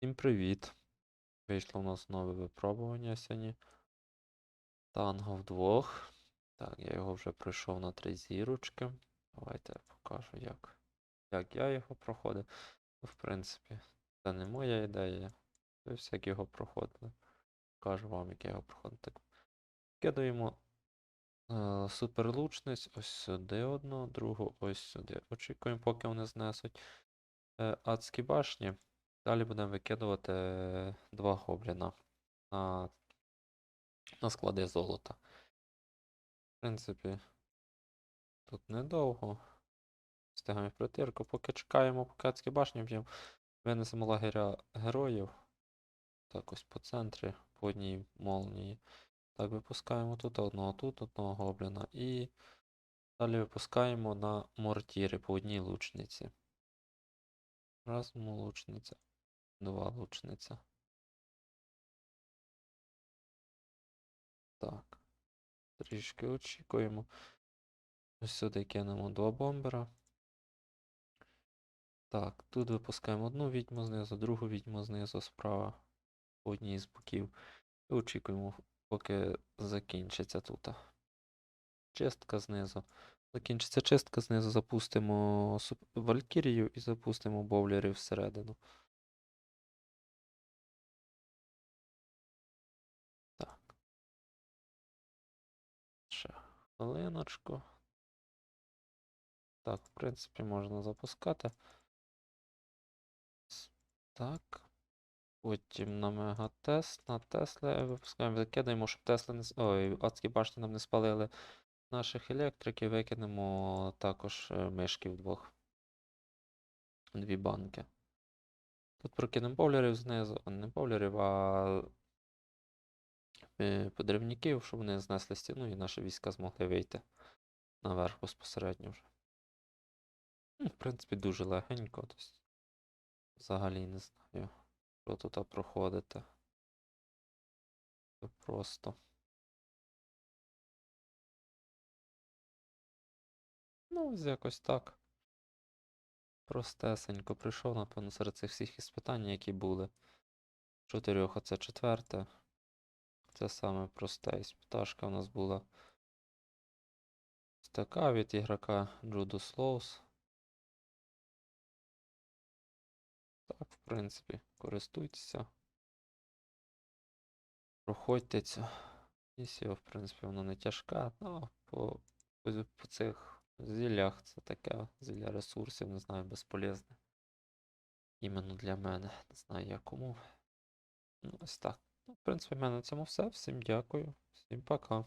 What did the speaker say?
Всім привіт! Вийшло у нас нове випробування сьогодні. Танго вдвох. Так, я його вже пройшов на три зірочки. Давайте я покажу, як, як я його проходив. Ну, В принципі, це не моя ідея. Ви всяк його проходили. Покажу вам, як я його проходив. Так. Кидаємо е, суперлучниць ось сюди одну, другу ось сюди. Очікуємо, поки вони знесуть е, адські башні. Далі будемо викидувати е, два гобліна на, на склади золота. В принципі, тут недовго. Встигаємо в притирку. Поки чекаємо, поки адські башні б'ємо. Винесемо лагеря героїв. Так, ось по центрі, по одній молнії. Так, випускаємо тут одного, тут одного гобліна. І далі випускаємо на мортіри по одній лучниці. Раз лучниця. Два лучниця. Так. Трішки очікуємо. Ось сюди кинемо два бомбера. Так, тут випускаємо одну відьму знизу, другу відьму знизу справа по одній з боків. І очікуємо, поки закінчиться тут. Чистка знизу. Закінчиться чистка знизу, запустимо Валькірію і запустимо боулерів всередину. Хвилиночку. Так, в принципі, можна запускати. Так. Потім на Мегатест, на Тесли випускаємо, викидаємо, щоб Тесли не. Ой, адські башні нам не спалили наших електриків, викинемо також е, мишків двох. Дві банки. Тут прокинемо боулерів знизу, не боулерів, а подрівників, щоб вони знесли стіну і наші війська змогли вийти наверх безпосередньо вже. Ну, в принципі, дуже легенько. Тобто, взагалі не знаю, що тут проходити. Це просто. Ну, ось якось так. Простесенько прийшов, напевно, серед цих всіх іспитань, які були. Чотирьох, оце четверте. Це саме просте іспиташка у нас була. Така від ігрока Judo Slows. Так, в принципі, користуйтеся. Проходьте цю місію, в принципі, вона не тяжка, але по, по, по цих зіллях це таке зілля ресурсів, не знаю, безполезне. Іменно для мене. Не знаю я кому. Ну, ось так. Ну, в принципі, в мене на цьому все. Всім дякую. Всім пока.